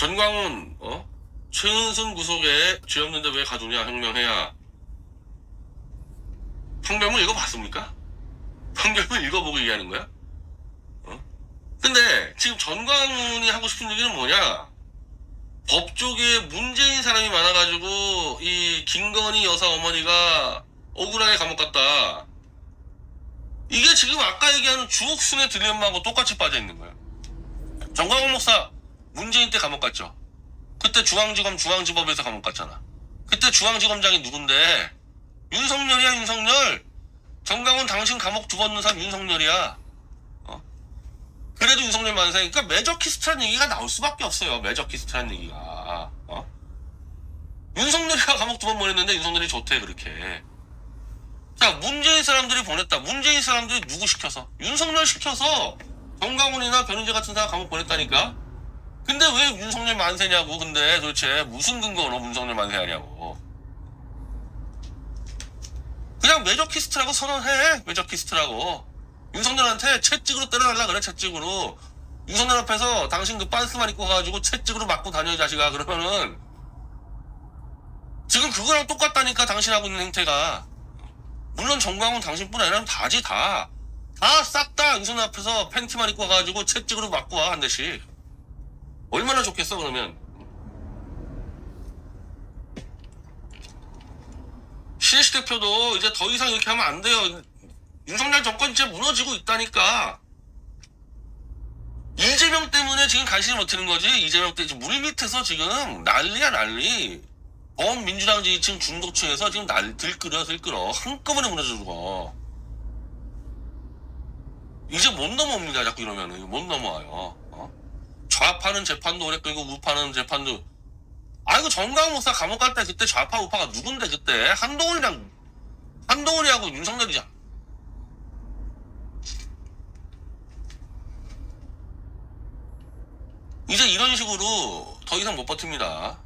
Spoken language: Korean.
전광훈 어? 최은순 구속에 죄 없는데 왜 가두냐 혁명해야 판결문 읽어봤습니까? 판결문 읽어보고 얘기하는 거야? 어? 근데 지금 전광훈이 하고 싶은 얘기는 뭐냐? 법 쪽에 문제인 사람이 많아가지고 이 김건희 여사 어머니가 억울하게 감옥 갔다. 이게 지금 아까 얘기하는 주옥순의 딜레마하고 똑같이 빠져 있는 거야. 정광훈 목사 문재인 때 감옥 갔죠. 그때 중앙지검 중앙지법에서 감옥 갔잖아. 그때 중앙지검장이 누군데? 윤석열이야 윤석열. 정광훈 당신 감옥 두 번 넣은 사람 윤석열이야. 어? 그래도 윤석열 만세. 그러니까 매저 키스트라는 얘기가 나올 수밖에 없어요. 매저 키스트라는 얘기가. 어? 윤석열이가 감옥 두 번 보냈는데 윤석열이 좋대 그렇게. 자 문재인 사람들이 보냈다. 문재인 사람들이 누구 시켜서? 윤석열 시켜서 정광훈이나 변인재 같은 사람 감옥 보냈다니까. 근데 왜 윤석열 만세냐고. 근데 도대체 무슨 근거로 윤석열 만세하냐고. 그냥 매저키스트라고 선언해. 매저키스트라고. 윤석열한테 채찍으로 때려달라 그래. 채찍으로. 윤석열 앞에서 당신 그 빤스만 입고 가가지고 채찍으로 맞고 다녀 이 자식아. 그러면은 지금 그거랑 똑같다니까 당신하고 있는 행태가. 물론 정광훈 당신뿐 아니라 다지 다. 다 싹다 윤석열 앞에서 팬티만 입고 가가지고 채찍으로 맞고 와 한 대씩. 얼마나 좋겠어 그러면. 신혜식 대표도 이제 더 이상 이렇게 하면 안 돼요. 윤석열 정권 이제 무너지고 있다니까. 이재명 때문에 지금 간신히 버티는 거지. 이재명 때 지금 물 밑에서 지금 난리야 난리. 범민주당 지지층 중도층에서 지금 날 들끓여 들끓어 한꺼번에 무너져 죽어. 이제 못 넘어옵니다. 자꾸 이러면은 못 넘어와요. 어? 좌파는 재판도 오래 끌고 우파는 재판도 아이고 정강 목사 감옥 갈 때 그때 좌파 우파가 누군데 그때 한동훈이랑 한동훈이하고 윤석열이잖아. 이제 이런 식으로 더 이상 못 버팁니다.